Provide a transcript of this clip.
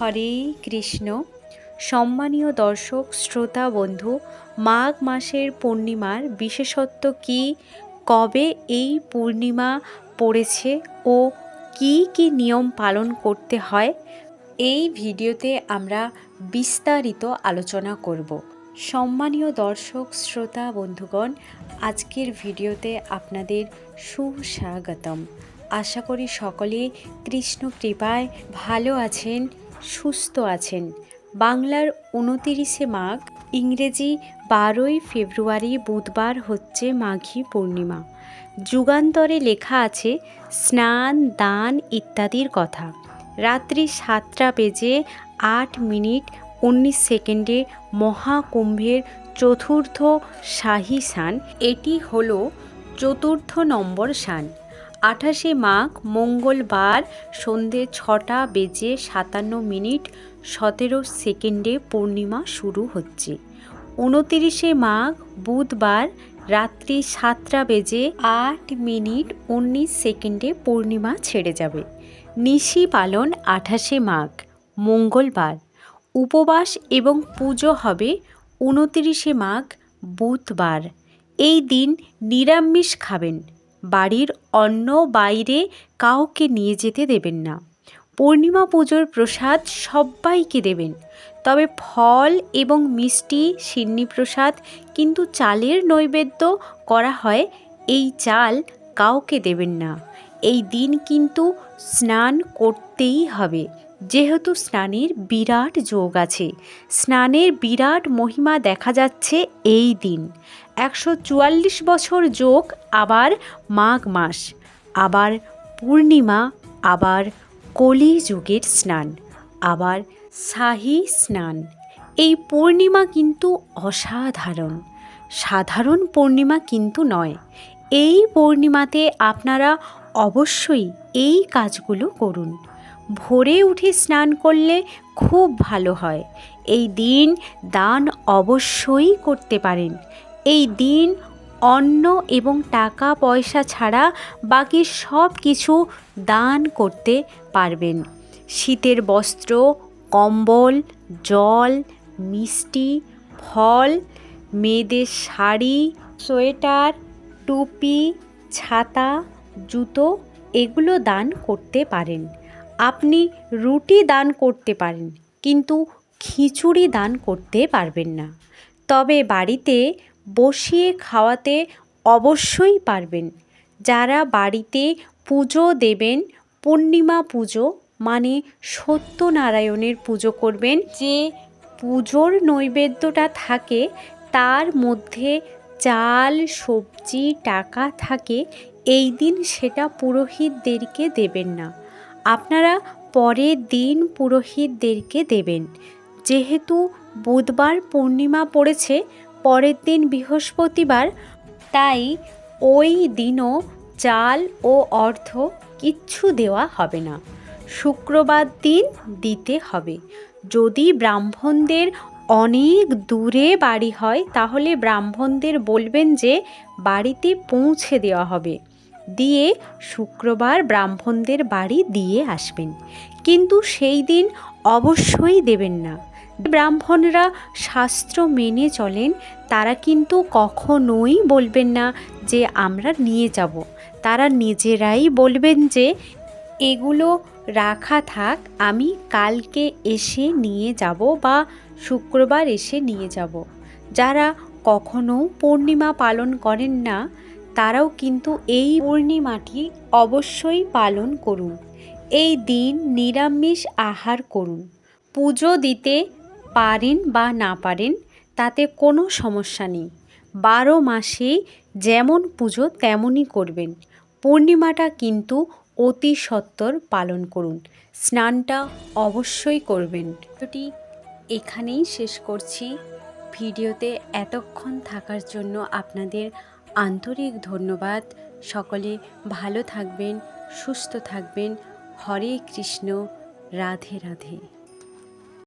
হরে কৃষ্ণ। সম্মানীয় দর্শক, শ্রোতা, বন্ধু, মাঘ মাসের পূর্ণিমার বিশেষত্ব কি? কবে এই পূর্ণিমা পড়েছে ও কি কি নিয়ম পালন করতে হয়? এই ভিডিওতে আমরা বিস্তারিত আলোচনা করব। সম্মানীয় দর্শক, শ্রোতা, বন্ধুগণ, আজকের ভিডিওতে আপনাদের সুস্বাগতম। আশা করি সকলে কৃষ্ণ কৃপায় ভালো আছেন। সুস্থ আছেন। বাংলার উনতিরিশে মাঘ, ইংরেজি বারোই ফেব্রুয়ারি বুধবার হচ্ছে মাঘী পূর্ণিমা। যুগান্তরে লেখা আছে, স্নান, দান ইত্যাদির কথা। রাত্রি সাতটা বেজে আট মিনিট উনিশ সেকেন্ডে মহাকুম্ভের চতুর্থ শাহী স্নান। এটি হলো চতুর্থ নম্বর স্নান। আঠাশে মাঘ, মঙ্গলবার সন্ধে ছটা বেজে সাতান্ন মিনিট, সতেরো সেকেন্ডে পূর্ণিমা শুরু হচ্ছে। উনতিরিশে মাঘ, বুধবার রাত্রি সাতটা বেজে আট মিনিট, উনিশ সেকেন্ডে পূর্ণিমা ছেড়ে যাবে। নিশি পালন আঠাশে মাঘ, মঙ্গলবার। উপবাস এবং পুজো হবে উনতিরিশে মাঘ, বুধবার। এই দিন নিরামিষ খাবেন। বাড়ির অন্য বাইরে কাউকে নিয়ে যেতে দেবেন না। পূর্ণিমা পুজোর প্রসাদ সব্বাইকে দেবেন। তবে ফল এবং মিষ্টি, সিন্নি প্রসাদ কিন্তু চালের নৈবেদ্য করা হয়, এই চাল কাউকে দেবেন না। এই দিন কিন্তু স্নান করতেই হবে। যেহেতু স্নানের বিরাট যোগ আছে, স্নানের বিরাট মহিমা দেখা যাচ্ছে এই দিন। একশো চুয়াল্লিশ বছর যোগ, আবার মাঘ মাস, আবার পূর্ণিমা, আবার কলি যুগের স্নান, আবার শাহী স্নান। এই পূর্ণিমা কিন্তু অসাধারণ। সাধারণ পূর্ণিমা কিন্তু নয়। এই পূর্ণিমাতে আপনারা অবশ্যই এই কাজগুলো করুন। ভোরে উঠে স্নান করলে খুব ভালো হয়। এই দিন দান অবশ্যই করতে পারেন। এই দিন অন্ন এবং টাকা পয়সা ছাড়া বাকি সব কিছু দান করতে পারবেন। শীতের বস্ত্র, কম্বল, জল, মিষ্টি, ফল, মেয়েদের শাড়ি, সোয়েটার, টুপি, ছাতা, জুতো, এগুলো দান করতে পারেন। আপনি রুটি দান করতে পারেন, কিন্তু খিচুড়ি দান করতে পারবেন না। তবে বাড়িতে বসিয়ে খাওয়াতে অবশ্যই পারবেন। যারা বাড়িতে পুজো দেবেন, পূর্ণিমা পুজো মানে সত্যনারায়ণের পুজো করবেন, যে পুজোর নৈবেদ্যটা থাকে তার মধ্যে চাল, সবজি, টাকা থাকে, এই দিন সেটা পুরোহিতদেরকে দেবেন না। আপনারা পরের দিন পুরোহিতদেরকে দেবেন। যেহেতু বুধবার পূর্ণিমা পড়েছে, পরের দিন বৃহস্পতিবার, তাই ওই দিনও চাল ও অর্থ কিচ্ছু দেওয়া হবে না। শুক্রবার দিন দিতে হবে। যদি ব্রাহ্মণদের অনেক দূরে বাড়ি হয়, তাহলে ব্রাহ্মণদের বলবেন যে বাড়িতে পৌঁছে দেওয়া হবে। দিয়ে শুক্রবার ব্রাহ্মণদের বাড়ি দিয়ে আসবেন। কিন্তু সেই দিন অবশ্যই দেবেন না। ব্রাহ্মণরা শাস্ত্র মেনে চলেন, তারা কিন্তু কখনোই বলবেন না যে আমরা নিয়ে যাব। তারা নিজেরাই বলবেন যে, এগুলো রাখা থাক, আমি কালকে এসে নিয়ে যাব বা শুক্রবার এসে নিয়ে যাব। যারা কখনো পূর্ণিমা পালন করেন না তারাও কিন্তু এই পূর্ণিমাটি অবশ্যই পালন করুন। এই দিন নিরামিষ আহার করুন। পুজো দিতে পারেন বা না পারেন, তাতে কোনো সমস্যা নেই। বারো মাসেই যেমন পুজো, তেমনই করবেন। পূর্ণিমাটা কিন্তু অতি সত্বর পালন করুন। স্নানটা অবশ্যই করবেন। ভিডিওটি এখানেই শেষ করছি। ভিডিওতে এতক্ষণ থাকার জন্য আপনাদের আন্তরিক ধন্যবাদ। সকলে ভালো থাকবেন সুস্থ থাকবেন। হরে কৃষ্ণ রাধে রাধে।